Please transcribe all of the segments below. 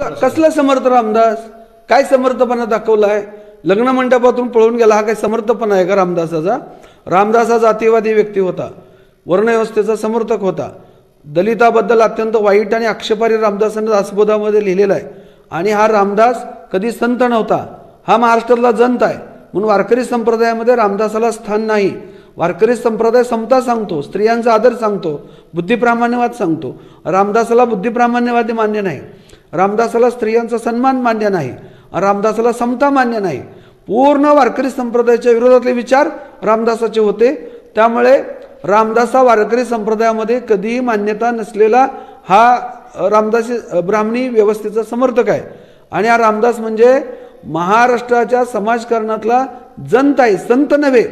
कसला समर्थ रामदास? काय समर्थपणा दाखवलाय? लग्न मंडपातून पळून गेला हा काय समर्थपणा आहे का रामदासाचा? रामदास हा जातीवादी व्यक्ती होता. वर्णव्यवस्थेचा समर्थक होता. दलिताबद्दल अत्यंत वाईट आणि आक्षेपारी रामदासांनी दासबोधामध्ये लिहिलेला आहे. आणि हा रामदास कधी संत नव्हता. हा महाराष्ट्रातला जंत आहे. म्हणून वारकरी संप्रदायामध्ये रामदासाला स्थान नाही. वारकरी संप्रदाय समता सांगतो स्त्रियांचा आदर सांगतो बुद्धिप्रामाण्यवाद सांगतो. रामदासाला बुद्धिप्रामाण्यवादी मान्य नाही. रामदासाला स्त्रियांचा सन्मान मान्य नाही रामदासाला समता मान्य नाही. पूर्ण वारकरी संप्रदायाच्या विरोधातले विचार रामदासाचे होते. त्यामुळे रामदास हा वारकरी संप्रदायामध्ये कधीही मान्यता नसलेला हा रामदासी ब्राह्मणी व्यवस्थेचा समर्थक आहे. आणि हा रामदास म्हणजे महाराष्ट्राच्या समाजकारणातला जंत आहे संत नव्हे.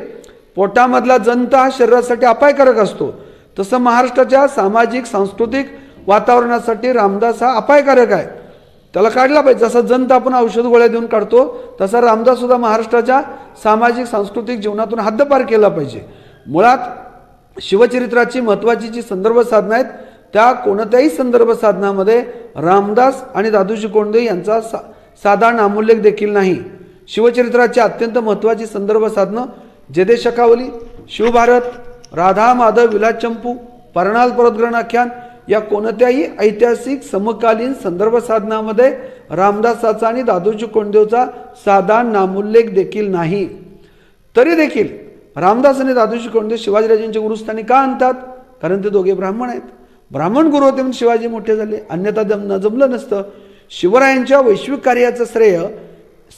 पोटामधला जंत हा शरीरासाठी अपायकारक असतो. तसं महाराष्ट्राच्या सामाजिक सांस्कृतिक वातावरणासाठी रामदास हा अपायकारक आहे. त्याला काढला पाहिजे. जसा जंत आपण औषध गोळ्या देऊन काढतो तसा रामदास सुद्धा महाराष्ट्राच्या सामाजिक सांस्कृतिक जीवनातून हद्दपार केला पाहिजे. मुळात शिवचरित्राची महत्त्वाची जी संदर्भ साधनं आहेत त्या कोणत्याही संदर्भ साधनामध्ये रामदास आणि दादूजी कोंडे यांचा सा साधा नामोल्लेख देखील नाही. शिवचरित्राची अत्यंत महत्त्वाची संदर्भ साधनं जदे शकावली शिवभारत राधा माधव विलास चंपू परणाल परतग्रहण आख्यान या कोणत्याही ऐतिहासिक समकालीन संदर्भ साधनामध्ये रामदासाचा आणि दादोजी कोंडदेवचा साधा नामोल्लेख देखील नाही. तरी देखील रामदास आणि दादोजी कोंडदेव शिवाजीराजांच्या गुरुस्थानी का आणतात? कारण ते दोघे ब्राह्मण आहेत. ब्राह्मण गुरु होते म्हणून शिवाजी मोठे झाले. अन्यथा जम जमलं नसतं. शिवरायांच्या वैश्विक कार्याचं श्रेय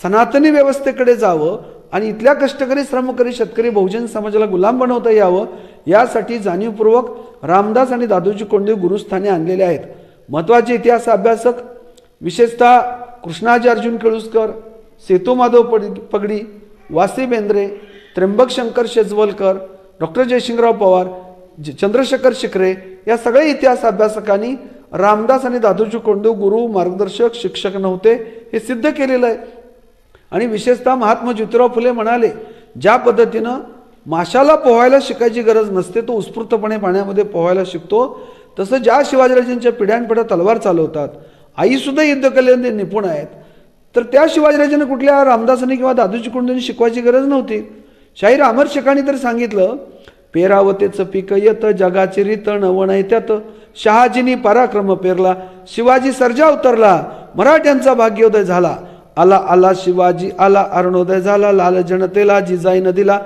सनातनी व्यवस्थेकडे जावं आणि इथल्या कष्टकरी श्रमकरी शेतकरी बहुजन समाजाला गुलाम बनवता यावं यासाठी जाणीवपूर्वक रामदास आणि दादोजी कोंडदेव गुरुस्थानी आणलेले आहेत. महत्त्वाचे इतिहास अभ्यासक विशेषतः कृष्णाजी अर्जुन केळुसकर सेतू माधव पड पगडी वासी बेंद्रे त्र्यंबक शंकर शेजवलकर डॉक्टर जयशिंगराव पवार ज- चंद्रशेखर शिखरे या सगळ्या इतिहास अभ्यासकांनी रामदास आणि दादोजी कोंडदेव गुरु मार्गदर्शक शिक्षक नव्हते हे सिद्ध केलेलं आहे. आणि विशेषतः महात्मा ज्योतिराव फुले म्हणाले ज्या पद्धतीनं माशाला पोहायला शिकायची गरज नसते तो उत्स्फूर्तपणे पाण्यामध्ये पोहायला शिकतो. तसं ज्या शिवाजीराजांच्या पिढ्यानपिढ्या तलवार चालवतात आईसुद्धा युद्धकलेमध्ये निपुण आहेत. तर त्या शिवाजीराजांना कुठल्या रामदासांनी किंवा दादूची कोंडींनी शिकवायची गरज नव्हती. शाहीर अमर शेखानी तर सांगितलं पेरावतेचं पीक येतं जगाची रीत नवण आहे त्यात. शहाजीनी पराक्रम पेरला शिवाजी सर्जा उतरला मराठ्यांचा भाग्योदय झाला. आला आला शिवाजी आला अरुणोदय झाला लाल जनतेला जिजाई नदीला